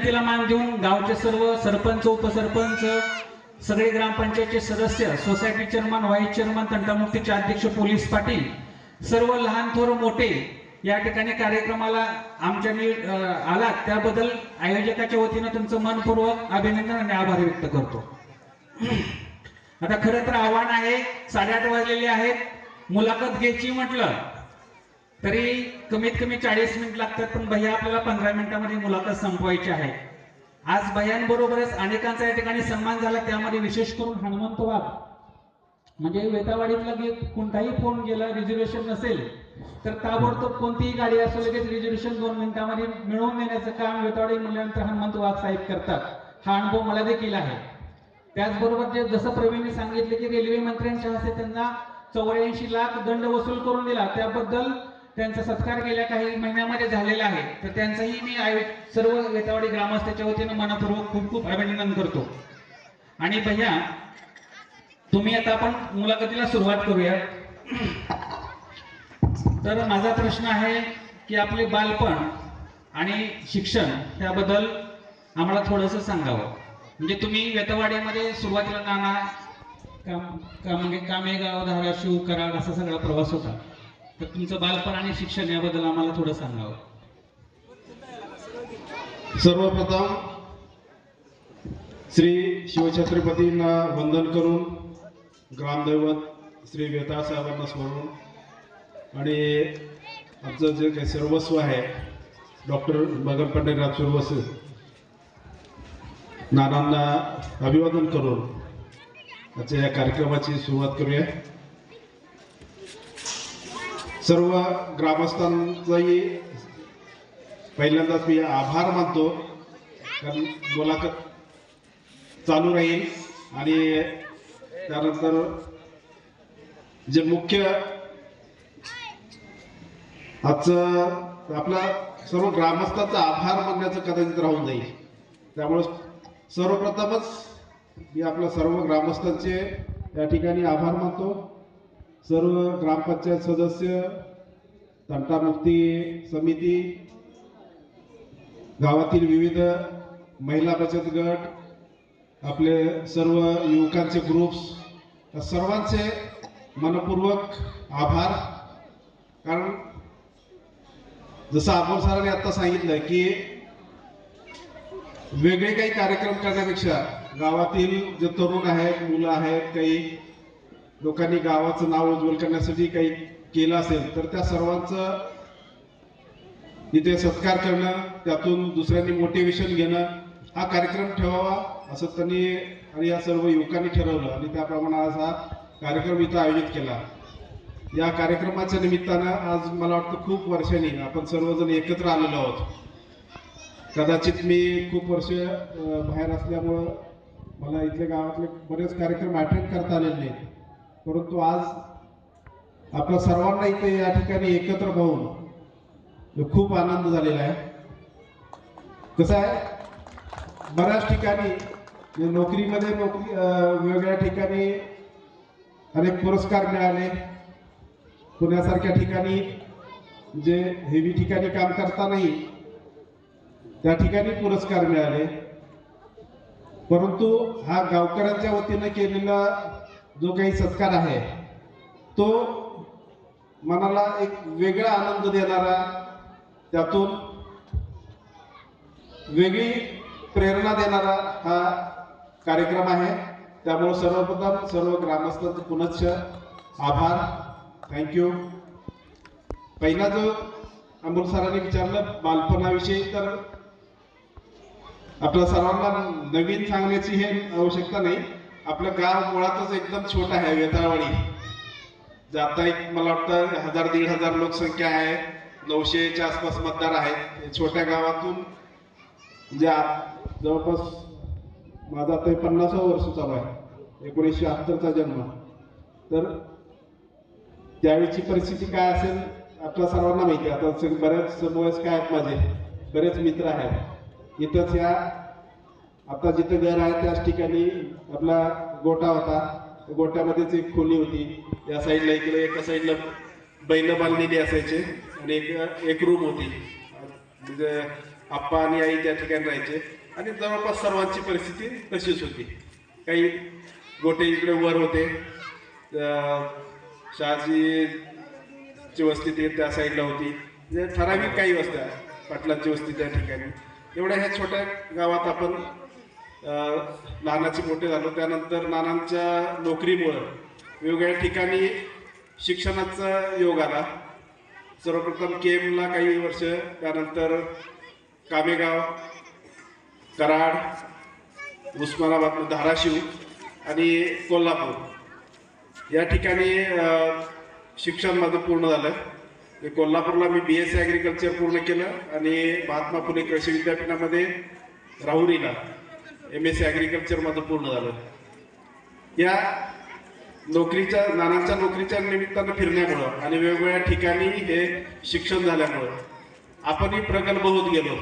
विनंतीला मान देऊन गावचे सर्व सरपंच उपसरपंच सगळे ग्रामपंचायतचे सदस्य सोसायटी चेअरमन व्हाईस चेअरमन तंटामुक्तीचे अध्यक्ष पोलीस पाटील सर्व लहान थोर मोठे या ठिकाणी कार्यक्रमाला आमच्यानी आलात. त्याबद्दल आयोजकाच्या वतीनं तुमचं मनपूर्वक अभिनंदन आणि आभार व्यक्त करतो. आता खरं तर आव्हान आहे साडेआठ वाजलेले आहेत. मुलाखत घ्यायची म्हटलं तरी कमीत कमी चाळीस मिनिट लागतात पण भैया आपल्याला पंधरा मिनिटामध्ये मुलाखत संपवायची आहे. आज भैयांबरोबरच अनेकांचा या ठिकाणी सन्मान झाला त्यामध्ये विशेष करून हनुमंत वाघ म्हणजे वेतावाडीतला गे कोणताही फोन गेला रिझर्वेशन नसेल तर ताबडतोब कोणतीही गाडी असो लगेच रिझर्वेशन दोन मिनिटांमध्ये मिळवून देण्याचं काम वेतावाडी म्हणल्यानंतर हनुमंत वाघ साहेब करतात. हा अनुभव मला देखील आहे. त्याचबरोबर जे जसं प्रवीणने सांगितले की रेल्वे मंत्र्यांच्या हस्ते त्यांना चौऱ्याऐंशी लाख दंड वसूल करून दिला त्याबद्दल त्यांचा सत्कार गेल्या काही महिन्यामध्ये झालेला आहे. तर त्यांचंही मी आयो सर्व वेतावाडी ग्रामस्थाच्या वतीनं मनापूर्वक खूप खूप अभिनंदन करतो. आणि भैया तुम्ही आता आपण मुलाखतीला सुरुवात करूया. तर माझा प्रश्न आहे की आपले बालपण आणि शिक्षण त्याबद्दल आम्हाला थोडंसं सांगावं. म्हणजे तुम्ही वेतवाड्यामध्ये सुरुवातीला नाना काम का म्हणजे कामेगाव धाराशिव कराड असा सगळा प्रवास होता. तर तुमचं बालपण आणि शिक्षण याबद्दल आम्हाला थोडं सांगावं. सर्वप्रथम श्री शिवछत्रपतींना वंदन करून ग्रामदैवत श्री वेताळ साहेबांना स्मरून आणि आमचं जे काही सर्वस्व आहे डॉक्टर भगत पंढरीनाथ सर्वस्व नानांना अभिवादन करून आजच्या या कार्यक्रमाची सुरुवात करूया. सर्व ग्रामस्थांचाही पहिल्यांदाच मी आभार मानतो. कारण मुलाखत चालू राहील आणि त्यानंतर जे मुख्य आजचं आपला सर्व ग्रामस्थांचा आभार मानण्याचं कदाचित राहून जाईल. त्यामुळे सर्वप्रथमच मी आपल्या सर्व ग्रामस्थांचे या ठिकाणी आभार मानतो. सर्व ग्रामपंचायत सदस्य तंटामुक्ती समिती गावातील विविध महिला बचत गट आपले सर्व युवकांचे ग्रुप्स सर्वांचे मनपूर्वक आभार. कारण जसं आपण सरांनी आता सांगितलं की वेगळे काही कार्यक्रम करण्यापेक्षा गावातील जे तरुण आहेत मुलं आहेत काही लोकांनी गावाचं नाव उज्ज्वल करण्यासाठी काही केलं असेल तर त्या सर्वांचं इथे सत्कार करणं त्यातून दुसऱ्यांनी मोटिवेशन घेणं हा कार्यक्रम ठेवावा असं त्यांनी आणि या सर्व युवकांनी ठरवलं आणि त्याप्रमाणे आज हा कार्यक्रम इथं आयोजित केला. या कार्यक्रमाच्या निमित्तानं आज मला वाटतं खूप वर्षांनी आपण सर्वजण एकत्र आलेलो आहोत. कदाचित मी खूप वर्ष बाहेर असल्यामुळं मला इथल्या गावातले बरेच कार्यक्रम अटेंड करता आलेले नाहीत. परंतु आज आपल्या सर्वांना इथे या ठिकाणी एकत्र पाहून खूप आनंद झालेला आहे. कसं आहे? बऱ्याच ठिकाणी म्हणजे नोकरीमध्ये नोकरी वेगवेगळ्या ठिकाणी अनेक पुरस्कार मिळाले. पुण्यासारख्या ठिकाणी जे हेवी ठिकाणी काम करता नाही त्या ठिकाणी पुरस्कार मिळाले. परंतु हा गावकऱ्यांच्या वतीनं केलेला जो काही सत्कार आहे तो मनाला एक वेगळा आनंद देणारा त्यातून वेगळी प्रेरणा देणारा हा कार्यक्रम आहे. त्यामुळे सर्वप्रथम सर्व ग्रामस्थांचे पुनश्च आभार. थँक्यू पहिला जो अमोल सरांनी विचारलं बालपणाविषयी तर आपल्या सर्वांना नवीन सांगण्याची हे आवश्यकता नाही. आपलं गाव मुळातच एकदम छोटं आहे वेताळवाडी. जाता एक मला वाटतं हजार दीड हजार लोकसंख्या आहे. नऊशेच्या आसपास मतदार आहेत. छोट्या गावातून म्हणजे जवळपास माझा आता पन्नासावं वर्ष चालू आहे. एकोणीसशे शहात्तरचा जन्म. तर त्यावेळीची परिस्थिती काय असेल आपल्या सर्वांना माहिती आहे. आता बऱ्याच वयस्क आहेत माझे. बरेच मित्र आहेत. इथंच या आता जिथं घर आहे त्याच ठिकाणी आपला गोटा होता. त्या गोट्यामध्येच एक खोली होती. या साईडला इकडे एका साईडला बैल बांधलेली असायचे आणि एक एक रूम होती. म्हणजे आप्पा आणि आई त्या ठिकाणी राहायचे. आणि जवळपास सर्वांची परिस्थिती तशीच होती. काही गोटे इकडे वर होते. शहाजीची वस्ती ते त्या साईडला होती. म्हणजे ठराविक काही वस्त्या पाटलांची वस्ती त्या ठिकाणी. एवढ्या ह्या छोट्या गावात आपण नानाचे मोठे झालो. त्यानंतर नानांच्या नोकरीमुळं वेगवेगळ्या ठिकाणी शिक्षणाचा योग आला. सर्वप्रथम के एमला काही वर्ष त्यानंतर कामेगाव कराड उस्मानाबाद धाराशिव आणि कोल्हापूर. या ठिकाणी शिक्षण माझं पूर्ण झालं. कोल्हापूरला मी बी एस सी ॲग्रिकल्चर पूर्ण केलं आणि महात्मा फुले कृषी विद्यापीठामध्ये राहुरीला एम एस सी ॲग्रिकल्चर माझं पूर्ण झालं. या नोकरीच्या नानांच्या नोकरीच्या निमित्तानं फिरण्यामुळं आणि वेगवेगळ्या ठिकाणी हे शिक्षण झाल्यामुळं आपणही प्रगल्भ होत गेलो.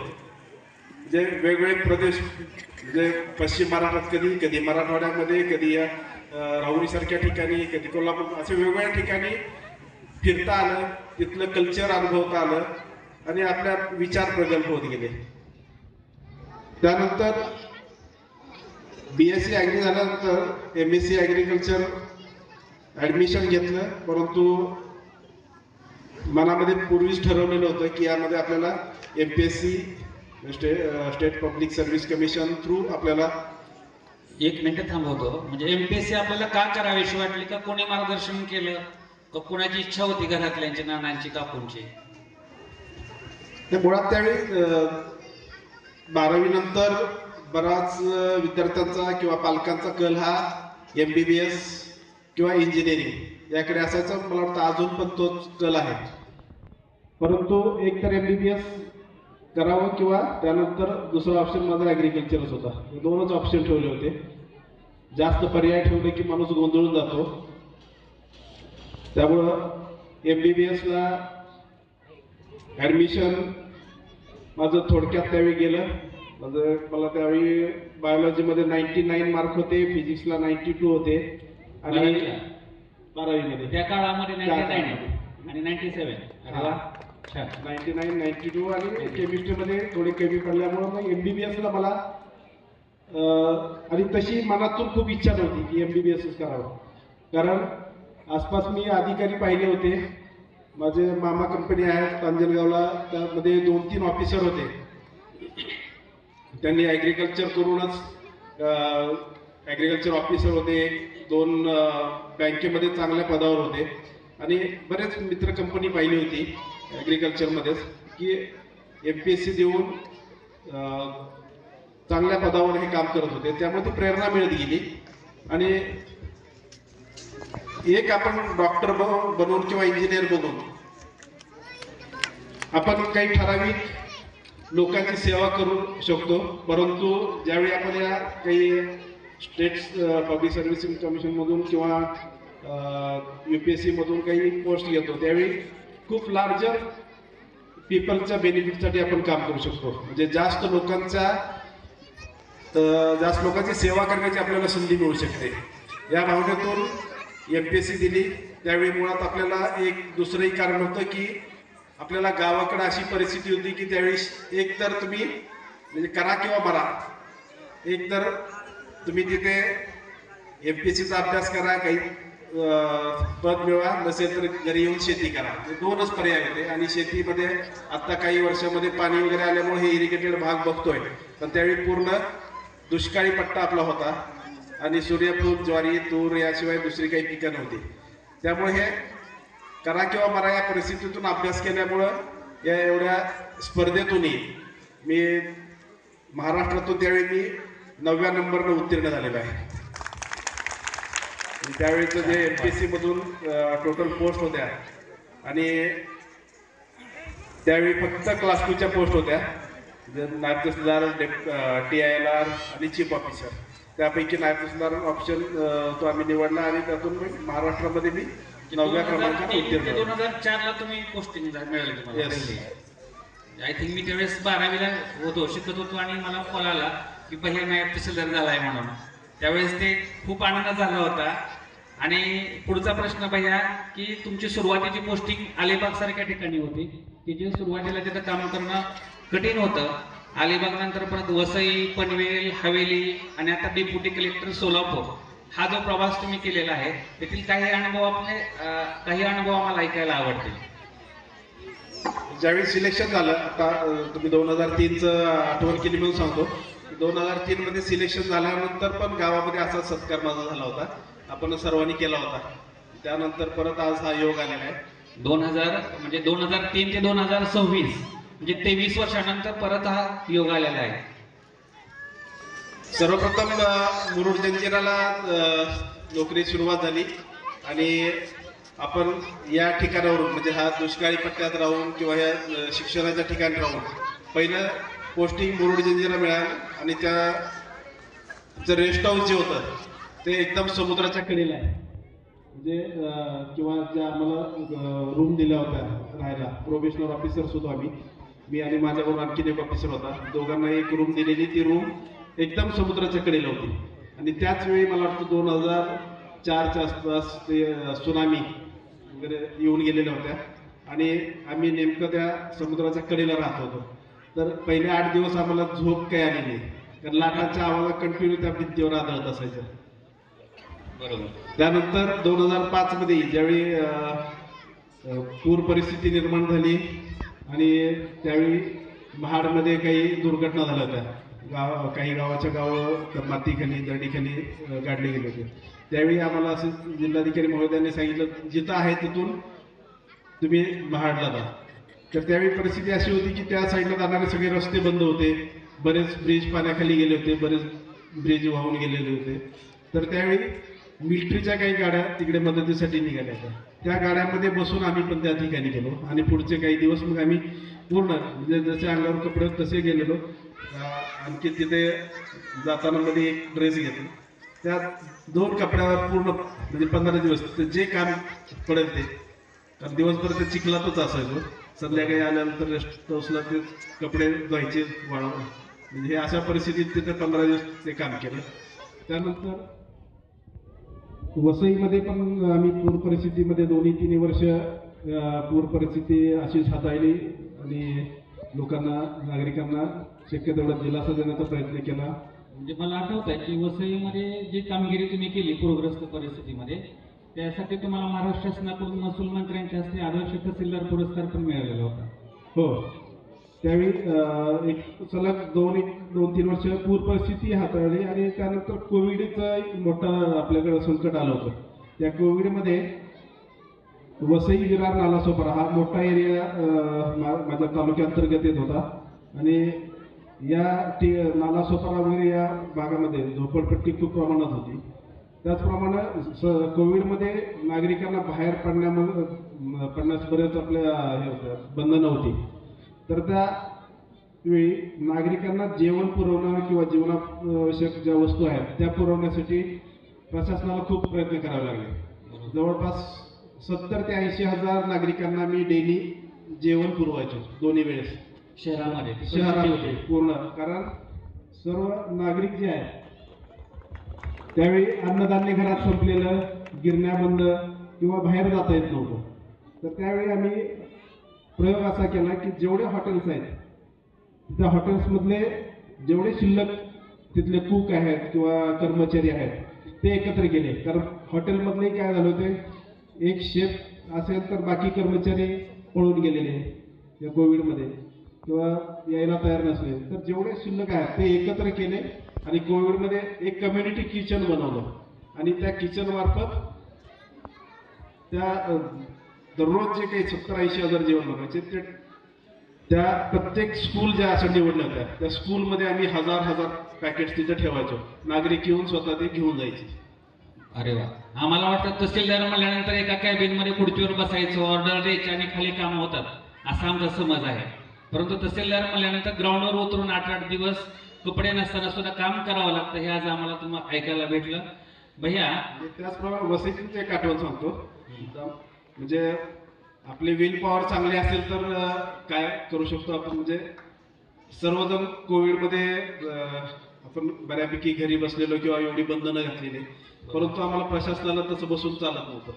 जे वेगवेगळे प्रदेश म्हणजे पश्चिम महाराष्ट्रात कधी कधी मराठवाड्यामध्ये कधी या राहुरीसारख्या ठिकाणी कधी कोल्हापूर असे वेगवेगळ्या ठिकाणी फिरता आलं तिथलं कल्चर अनुभवता आलं आणि आपल्या विचार प्रगल्भ होत गेले. त्यानंतर बी एस सी ॲग्री झाल्यानंतर M S C agriculture admission घेतलं परंतु मनामध्ये पूर्वीच ठरवलेलं होतं की यामध्ये आपल्याला M P S C sta state public service commission through आपल्याला एक मिनिट थांबवतो. म्हणजे एमपीएससी आपल्याला का करावीशी वाटली? का कोणी मार्गदर्शन केलं? का कोणाची इच्छा होती घरातल्यांची नानांची काकूंची? मुळात त्यावेळी बारावी नंतर बराच विद्यार्थ्यांचा किंवा पालकांचा कल हा एम बी बी एस किंवा इंजिनिअरिंग याकडे असायचा. मला वाटतं अजून पण तोच कल आहे. परंतु एक तर एम बी बी एस करावं किंवा त्यानंतर दुसरा ऑप्शन माझा ॲग्रिकल्चरच होता. दोनच ऑप्शन ठेवले होते. जास्त पर्याय ठेवले की माणूस गोंधळून जातो. त्यामुळं एम बी बी एसला ॲडमिशन माझं थोडक्यात त्यावेळी गेलं. माझं मला त्यावेळी बायोलॉजीमध्ये नाईन्टी नाईन मार्क होते फिजिक्सला नाईन्टी टू होते. आणि? बारावीमध्ये. त्या काळामध्ये नाईन्टी नाईन. आणि ninety ninety nine ninety two आणि केमिस्ट्रीमध्ये थोडे कमी पडल्यामुळं मग एम बी बी एसला मला आणि तशी मनातून खूप इच्छा नव्हती की एम बी बी एसच करावं. कारण आसपास मी अधिकारी पाहिले होते. माझे मामा कंपनी आहे तांजणगावला. त्यामध्ये दोन तीन ऑफिसर होते. त्यांनी ॲग्रिकल्चर करूनच ॲग्रिकल्चर ऑफिसर होते दोन बँकेमध्ये चांगल्या पदावर होते. आणि बरेच मित्र कंपनी पाहिली होती ॲग्रिकल्चरमध्येच की एम पी एस सी देऊन चांगल्या पदावर हे काम करत होते. त्यामुळे ती प्रेरणा मिळत गेली. आणि एक आपण डॉक्टर बनवून बनवून किंवा इंजिनियर बनवून आपण काही ठराविक लोकांची सेवा करू शकतो. परंतु ज्यावेळी आपण या काही स्टेट पब्लिक सर्व्हिसिंग कमिशनमधून किंवा यू पी एस सीमधून काही पोस्ट घेतो त्यावेळी खूप लार्जर पीपलच्या बेनिफिटसाठी आपण काम करू शकतो. म्हणजे जास्त लोकांच्या जास्त लोकांची सेवा करण्याची आपल्याला संधी मिळू शकते. या भावनेतून एम पी एस सी दिली. त्यावेळी मुळात आपल्याला एक दुसरंही कारण होतं की आपल्याला गावाकडे अशी परिस्थिती होती की त्यावेळी एक तर तुम्ही म्हणजे करा किंवा बरा एक तर तुम्ही तिथे एम पी एस सीचा अभ्यास करा काही पद मिळवा नसेल तर घरी येऊन शेती करा. ते दोनच पर्याय होते आणि शेतीमध्ये आत्ता काही वर्षामध्ये पाणी वगैरे आल्यामुळे हे इरिगेटेड भाग बघतोय. पण त्यावेळी पूर्ण दुष्काळी पट्टा आपला होता आणि सूर्यफूल ज्वारी तूर याशिवाय दुसरी काही पिकं नव्हती. त्यामुळे हे करा किंवा मरा या परिस्थितीतून अभ्यास केल्यामुळं या एवढ्या स्पर्धेतूनही मी महाराष्ट्रातून त्यावेळी मी नवव्या नंबरनं उत्तीर्ण झालेलो आहे. आणि त्यावेळेचं जे एम पी एस सीमधून टोटल पोस्ट होत्या. आणि त्यावेळी फक्त क्लास टूच्या पोस्ट होत्या. नायब तहसीलदार टी आय एल आर आणि चीफ ऑफिसर त्यापैकी नायब तहसीलदार ऑप्शन तो आम्ही निवडला आणि त्यातून मी महाराष्ट्रामध्ये मी नवव्या क्रमांकात उत्तीर्ण. दोन झालो. हजार चार ला तुम्ही पोस्टिंग मिळाली तुम्हाला. Yes. आय थिंक मी त्यावेळेस बारावीला होतो शिकत होतो आणि मला कॉल आला की पहिला नायब तहसीलदार झालाय म्हणून. त्यावेळेस ते खूप आनंद झाला होता. आणि पुढचा प्रश्न भैया की तुमची सुरुवातीची पोस्टिंग अलिबाग सारख्या ठिकाणी होती. की जे सुरुवातीला तिथं काम करणं कठीण होतं. अलिबाग नंतर परत वसई पनवेल हवेली आणि आता डेप्युटी कलेक्टर सोलापूर. हा जो प्रवास तुम्ही केलेला आहे त्यातील काही अनुभव आपले काही अनुभव आम्हाला ऐकायला आवडतील? ज्यावेळी सिलेक्शन झालं आता तुम्ही दोन हजार तीनचं आठवण केली म्हणून सांगतो. दोन हजार तीन मध्ये सिलेक्शन झाल्यानंतर पण गावामध्ये असा सत्कार माझा झाला होता. आपण सर्वांनी केला होता. त्यानंतर परत आज हा योग आलेला आहे. दोन हजार म्हणजे दोन हजार तीन ते दोन हजार सव्वीस म्हणजे तेवीस वर्षानंतर परत हा योग आलेला आहे. सर्वप्रथम मुरुड जंजिराला नोकरी सुरुवात झाली. आणि आपण या ठिकाणावरून म्हणजे हा दुष्काळी पट्ट्यात राहून किंवा या शिक्षणाच्या ठिकाणी राहून पहिलं पोस्टिंग मुरुड जंजिरा मिळालं. आणि त्या रेस्ट हाऊस जे होतं ते एकदम समुद्राच्या कडेला आहे. म्हणजे किंवा ज्या आम्हाला रूम दिल्या होत्या राहायला प्रोफेशनल ऑफिसर्स होतो आम्ही. मी आणि माझ्याबरोबर आणखीन एक ऑफिसर होता. दोघांना एक रूम दिलेली. ती रूम एकदम समुद्राच्या कडेला होती. आणि त्याच वेळी मला वाटतं दोन हजार चारच्या आसपास ते सुनामी वगैरे येऊन गेलेल्या होत्या. आणि आम्ही नेमकं त्या समुद्राच्या कडेला राहत होतो. तर पहिले आठ दिवस आम्हाला झोप काही आली नाही. कारण लाटाच्या आवाज कंटिन्यू त्या भिंतीवर आदळत असायच्या बरोबर. त्यानंतर दोन हजार पाच मध्ये ज्यावेळी पूर परिस्थिती निर्माण झाली आणि त्यावेळी महाडमध्ये काही दुर्घटना झाल्या होत्या. गाव काही गावाच्या गावं मातीखाली दरडीखाली गाडले गेले होते. त्यावेळी आम्हाला असं जिल्हाधिकारी महोदयांनी सांगितलं जिथं आहे तिथून तुम्ही महाडला जा तर त्यावेळी परिस्थिती अशी होती की त्या साईडला जाणारे सगळे रस्ते बंद होते. बरेच ब्रिज पाण्याखाली गेले होते बरेच ब्रिज वाहून गेलेले होते. तर त्यावेळी मिलिटरीच्या काही गाड्या तिकडे मदतीसाठी निघाल्या होत्या. त्या गाड्यामध्ये बसून आम्ही पण त्या ठिकाणी गेलो. आणि पुढचे काही दिवस मग आम्ही पूर्ण म्हणजे जसे अंगावर कपडे तसे गेलेलो. अं, आणखी तिथे जाताना मध्ये एक ड्रेस घेतला. त्या दोन कपड्यावर पूर्ण म्हणजे पंधरा दिवस जे काम पडेल ते. कारण दिवसभर ते चिखलातच असायचो. संध्याकाळी आल्यानंतर रेस्ट हाऊसला ते कपडे धुवायचे वाळव म्हणजे हे अशा परिस्थितीत तिथे पंधरा दिवस ते काम केलं. त्यानंतर वसईमध्ये पण आम्ही पूर परिस्थितीमध्ये दोन्ही तिन्ही वर्ष पूर परिस्थिती अशीच हाताळली. आणि लोकांना नागरिकांना शक्य तेवढा दिलासा देण्याचा प्रयत्न केला. म्हणजे मला आठवत आहे की वसईमध्ये जी कामगिरी तुम्ही केली पूरग्रस्त परिस्थितीमध्ये त्यासाठी तुम्हाला महाराष्ट्र शासनाकडून महसूल मंत्र्यांच्या हस्ते आदर्श तहसीलदार पुरस्कार पण मिळालेला होता. हो. त्यावेळी एक सलग दोन एक दोन तीन वर्ष पूर परिस्थिती हाताळली आणि त्यानंतर कोविडचं एक मोठं आपल्याकडे संकट आलं होतं. त्या कोविडमध्ये वसई विरार नालासोपारा. हा मोठा एरिया मा- माझ्या तालुक्याअंतर्गत येत होता. आणि या टी नालासोपारा वगैरे या भागामध्ये झोपडपट्टी खूप प्रमाणात होती. त्याचप्रमाणे स कोविडमध्ये नागरिकांना बाहेर पडण्यामध्ये पडण्यास बरेच आपल्या हे होतं बंधनं होती. तर त्या वेळी नागरिकांना जेवण पुरवणं किंवा जीवनावश्यक ज्या वस्तू आहेत त्या पुरवण्यासाठी प्रशासनाला खूप प्रयत्न करावे लागले. जवळपास सत्तर ते ऐंशी हजार नागरिकांना मी डेली जेवण पुरवायचो दोन्ही वेळेस. शहरामध्ये शहरामध्ये पूर्ण. कारण सर्व नागरिक जे आहेत त्यावेळी अन्नधान्य घरात संपलेलं गिरण्या बंद किंवा बाहेर जाता येत नव्हतं. तर त्यावेळी आम्ही प्रयोग असा केला की जेवढे हॉटेल्स आहेत त्या हॉटेल्समधले जेवढे शिल्लक तिथले कुक आहेत किंवा कर्मचारी आहेत ते एकत्र केले. कारण हॉटेलमधले काय झालं होते एक शेफ असेल तर बाकी कर्मचारी पळून गेलेले या कोविडमध्ये. किंवा यायला तयार नसले. तर जेवढे शिल्लक आहेत ते एकत्र केले आणि कोविडमध्ये एक कम्युनिटी किचन बनवलं. आणि त्या किचन मार्फत त्या दररोज जे काही सत्तर ऐंशी हजार जेवण बनवायचे ते त्या प्रत्येक स्कूल ज्या अशा निवडल्या होत्या त्या स्कूलमध्ये आम्ही हजार हजार पॅकेट तिथे ठेवायचो. नागरिक येऊन स्वतः ते घेऊन जायचे. अरे वा. आम्हाला वाटतं तहसीलदार म्हणल्यानंतर एका कॅबिनमध्ये खुर्चीवर बसायचं ऑर्डर द्यायची आणि खाली काम होतात. असा आमचा समज आहे. परंतु तहसीलदार म्हणल्यानंतर ग्राउंडवर उतरून आठ आठ दिवस कपडे नसताना सुद्धा काम करावं लागतं हे आज आम्हाला तुम्हाला ऐकायला भेटलं. भैया. त्याचप्रमाणे वसईची एक आठवण सांगतो. म्हणजे आपले विल पॉवर चांगली असेल तर काय करू शकतो आपण? म्हणजे सर्वजण कोविडमध्ये आपण बऱ्यापैकी घरी बसलेलो किंवा एवढी बंधनं घातलेली. परंतु आम्हाला प्रशासनाला तसं बसून चालत नव्हतं.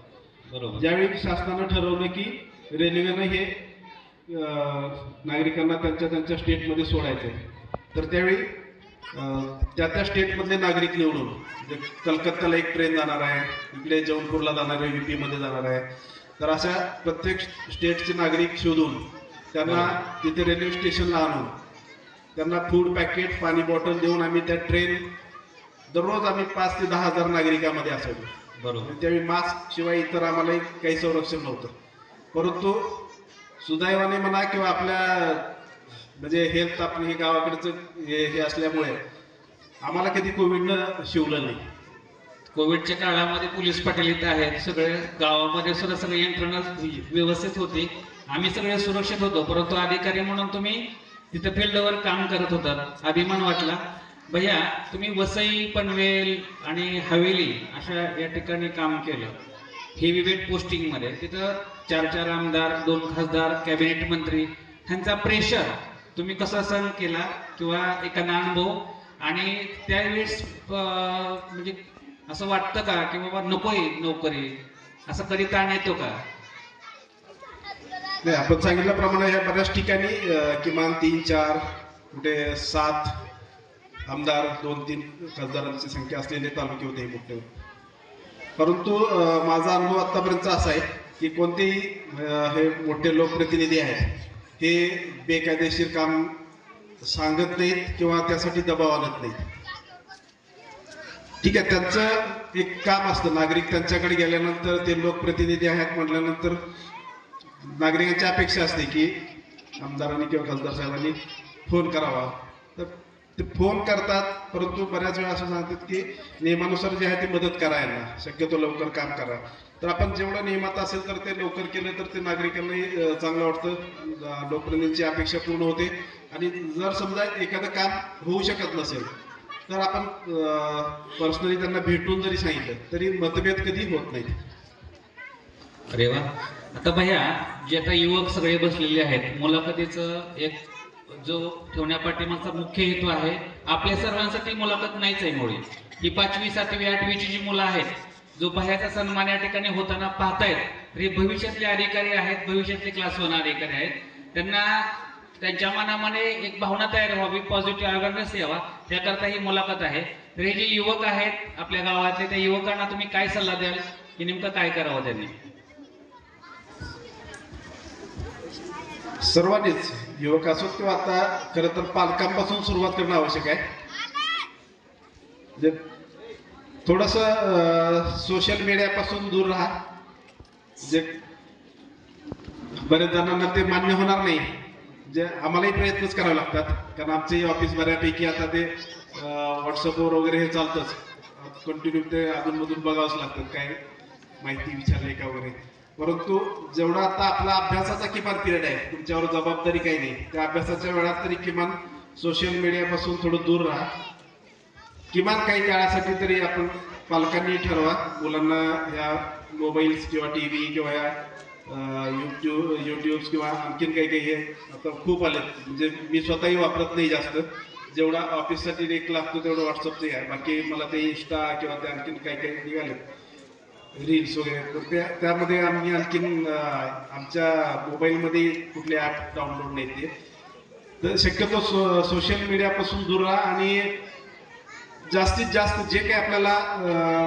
बरोबर. ज्यावेळी शासनानं ठरवलं की रेल्वेनं हे नागरिकांना त्यांच्या त्यांच्या स्टेटमध्ये सोडायचं तर त्यावेळी त्या त्या स्टेटमधले नागरिक निवडून म्हणजे कलकत्त्याला एक ट्रेन जाणार आहे इकडे जौनपूरला जाणार आहे युपी मध्ये जाणार आहे. तर अशा प्रत्येक स्टेटचे नागरिक शोधून त्यांना तिथे रेल्वे स्टेशनला आणून त्यांना फूड पॅकेट पाणी बॉटल देऊन आम्ही त्या ट्रेन दररोज आम्ही पाच ते दहा हजार नागरिकांमध्ये असायचो. बरोबर. त्यावेळी मास्क शिवाय इतर आम्हाला काही संरक्षण नव्हतं. परंतु सुदैवाने म्हणा किंवा आपल्या म्हणजे हेल्थ आपलं हे गावाकडचं हे हे असल्यामुळे आम्हाला कधी कोविडनं शिवलं नाही. कोविडच्या काळामध्ये पोलीस पाटील इथे आहेत सगळे गावामध्ये सुद्धा सगळी यंत्रणा व्यवस्थित होती. आम्ही सगळे सुरक्षित होतो परंतु अधिकारी म्हणून तुम्ही तिथं फील्डवर काम करत होतात अभिमान वाटला. भैया तुम्ही वसई पनवेल आणि हवेली अशा या ठिकाणी काम केलं. हेवी वेट पोस्टिंगमध्ये तिथं चार चार आमदार दोन खासदार कॅबिनेट मंत्री ह्यांचा प्रेशर तुम्ही कसा सहन केला किंवा एखादा अनुभव? आणि त्यावेळेस म्हणजे असं वाटतं का की बाबा नकोय नोकरी? असं कधी ताण येतो का? नाही आपण सांगितल्याप्रमाणे या बऱ्याच ठिकाणी किमान तीन चार कुठे सात आमदार दोन तीन खासदारांची संख्या असलेले तालुके होते मोठे. परंतु माझा अनुभव आतापर्यंतचा असा आहे की कोणतेही हे मोठे लोकप्रतिनिधी आहेत हे बेकायदेशीर काम सांगत नाहीत किंवा त्यासाठी दबाव आणत नाहीत. ठीक आहे त्यांचं एक काम असतं नागरिक त्यांच्याकडे गेल्यानंतर ते लोकप्रतिनिधी आहेत म्हटल्यानंतर नागरिकांची अपेक्षा असते की आमदारांनी किंवा खासदार साहेबांनी फोन करावा. तर ते फोन करतात परंतु बऱ्याच वेळा असं सांगतात की नियमानुसार जे आहे ते मदत करायला शक्यतो लवकर काम करा. तर आपण जेवढं नियमात असेल तर ते लवकर केलं तर ते नागरिकांनाही चांगलं वाटतं. लोकप्रतिनिधींची अपेक्षा पूर्ण होते. आणि जर समजा एखादं काम होऊ शकत नसेल तर आपण पर्सनली त्यांना भेटून जरी सांगितलं तरी मतभेद कधी होत नाहीत. अरे वा. आता भैया जे आता युवक सगळे बसलेले आहेत मुलाखतीचं एक जो ठेवण्यापाठीमागचा मुख्य हेतू आहे आपल्या सर्वांसाठी मुलाखत नाहीच आहे मुळे ही पाचवी सातवी आठवीची जी मुलं आहेत जो भयाचा सन्मान या ठिकाणी होताना पाहतायत हे भविष्यातले अधिकारी आहेत भविष्यातले क्लास वन अधिकारी आहेत त्यांना त्यांच्या मनामध्ये एक भावना तयार व्हावी पॉझिटिव्ह अवेअरनेस यावा त्याकरता ही मुलाखत आहे. तर हे जे युवक आहेत आपल्या गावातले त्या युवकांना तुम्ही काय सल्ला द्याल? की नेमकं काय करावं त्यांनी? सर्वांनीच युवक असो किंवा आता खरं तर पालकांपासून सुरुवात करणं आवश्यक आहे. थोडस सोशल मीडियापासून दूर राहा. जे बऱ्याच जणांना ते मान्य होणार नाही. जे आम्हालाही प्रयत्नच करावे लागतात. कारण आमचंही ऑफिस बऱ्यापैकी आता ते व्हॉट्सअपवर वगैरे हे चालतंच. कंटिन्यू ते अधूनमधून बघावंच लागतं. काय माहिती विचारली का वगैरे. परंतु जेवढा आता आपला अभ्यासाचा किमान पिरियड आहे तुमच्यावर जबाबदारी काही नाही. त्या अभ्यासाच्या वेळात तरी किमान सोशल मीडियापासून थोडं दूर राहा. किमान काही काळासाठी तरी आपण पालकांनी ठरवा. मुलांना या मोबाईल्स किंवा टी व्ही किंवा या युट्यूब युट्यूब किंवा आणखीन काही काही हे आता खूप आले म्हणजे मी स्वतःही वापरत नाही जास्त. जेवढा ऑफिससाठी एक लागतो तेवढं व्हॉट्सअपचं आहे. बाकी मला ते इंस्टा किंवा ते आणखीन काही काही निघाले रील्स वगैरे. तर त्या त्यामध्ये आम्ही आणखीन आमच्या मोबाईलमध्ये कुठले ॲप डाउनलोड नाही ते. तर शक्यतो सो सोशल मीडियापासून दूर राहा आणि जास्तीत जास्त जे काही आपल्याला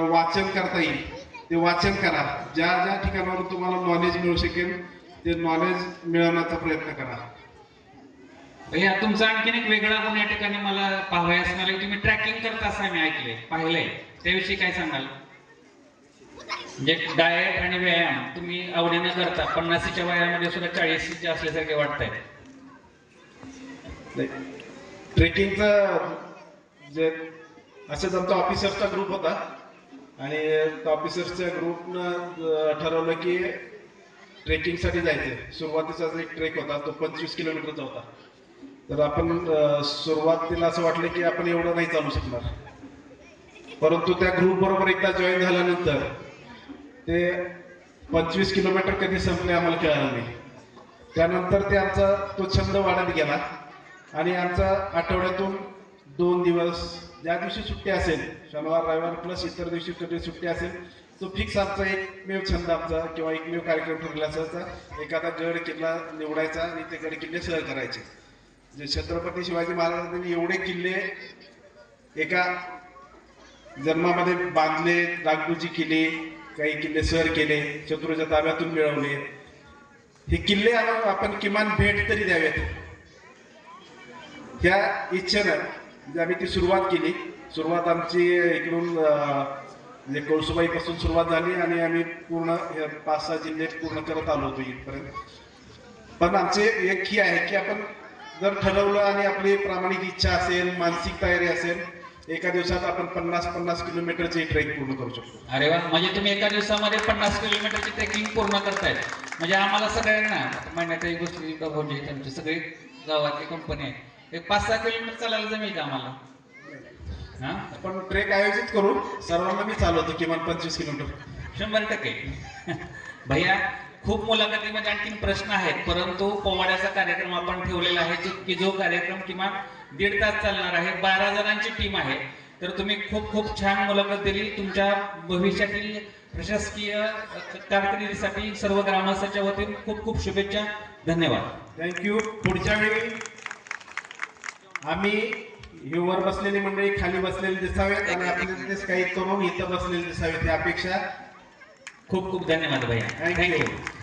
वाचन करता येईल ते वाचन करा. ज्या ज्या ठिकाणावरून तुम्हाला नॉलेज मिळू शकेल ते नॉलेज मिळवण्याचा प्रयत्न करा. भैया तुमचा आणखीन एक वेगळा गुण या ठिकाणी मला पाहावयास मला तुम्ही ट्रॅकिंग करता असं मी ऐकले पाहिलंय. त्याविषयी काय सांगाल? म्हणजे डाएट आणि व्यायाम तुम्ही आवडीनं करता पन्नासीच्या वयामध्ये सुद्धा चाळीसच्या असल्यासारखे वाटतंय. ट्रेकिंगचं जे असंच आमचा ऑफिसर्सचा ग्रुप होता. आणि ऑफिसर्सच्या ग्रुपनं ठरवलं की ट्रेकिंगसाठी जायचं सुरुवातीचा एक ट्रेक होता तो पंचवीस किलोमीटरचा होता. तर आपण सुरुवातीला असं वाटलं की आपण एवढं नाही चालू शकणार. परंतु त्या ग्रुप बरोबर एकदा जॉईन झाल्यानंतर ते पंचवीस किलोमीटर कधी संपले आम्हाला कळलं नाही. त्यानंतर ते आमचा तो छंद वाढत गेला. आणि आमचा आठवड्यातून दोन दिवस ज्या दिवशी सुट्टी असेल शनिवार रविवार प्लस इतर दिवशी कधी सुट्टी असेल तो फिक्स आमचा एकमेव छंद आमचा किंवा एकमेव कार्यक्रम ठरला असायचा. एखादा गड किल्ला निवडायचा आणि ते गड किल्ले सहल करायचे. जे छत्रपती शिवाजी महाराजांनी एवढे किल्ले एका जन्मामध्ये बांधले डागडुजी किल्ले काही किल्ले सर केले शत्रूच्या ताब्यातून मिळवले. हे किल्ले आपण किमान भेट तरी द्यावेत. ह्या इच्छेनं म्हणजे आम्ही ती सुरुवात केली. सुरुवात आमची इकडून म्हणजे कळसुबाईपासून सुरुवात झाली आणि आम्ही पूर्ण पाच सहा जिल्हे पूर्ण करत आलो होतो इथपर्यंत. पण आमचे एक ही आहे की आपण जर ठरवलं आणि आपली प्रामाणिक इच्छा असेल मानसिक तयारी असेल एका दिवसात आपण पन्नास पन्नास किलोमीटरचे ट्रेक पूर्ण करू शकतो. अरे वा म्हणजे तुम्ही एका दिवसामध्ये पन्नास किलोमीटरची ट्रेकिंग पूर्ण करतायत. म्हणजे आम्हाला सगळ्यांना महिन्यात एक गोष्टी म्हणजे त्यांची सगळी गावातली कंपनी आहे. एक पाच सहा किलोमीटर चालायला जमेल का आम्हाला? हा? आपण ट्रेक आयोजित करू. सर्वांना मी चालवतो किमान पंचवीस किलोमीटर. शंभर टक्के. भैया खूप मुलाखतीमध्ये आणखीन प्रश्न आहेत परंतु पोवाड्याचा कार्यक्रम आपण ठेवलेला आहे की जो कार्यक्रम किमान दीड तास चालणार आहे बारा जणांची टीम आहे. तर तुम्ही खूप खूप छान मुलाखत दिली. तुमच्या भविष्यातील प्रशासकीय कारकिर्दीसाठी सर्व ग्रामस्थांच्या वतीने खूप खूप शुभेच्छा. धन्यवाद. थँक्यू पुढच्या वेळी आम्ही हे वर बसलेली मंडळी खाली बसलेली दिसावेत आणि आपले काही तरुण इथं बसलेले दिसावेत ही अपेक्षा खूप खूप धन्यवाद भैया. थँक्यू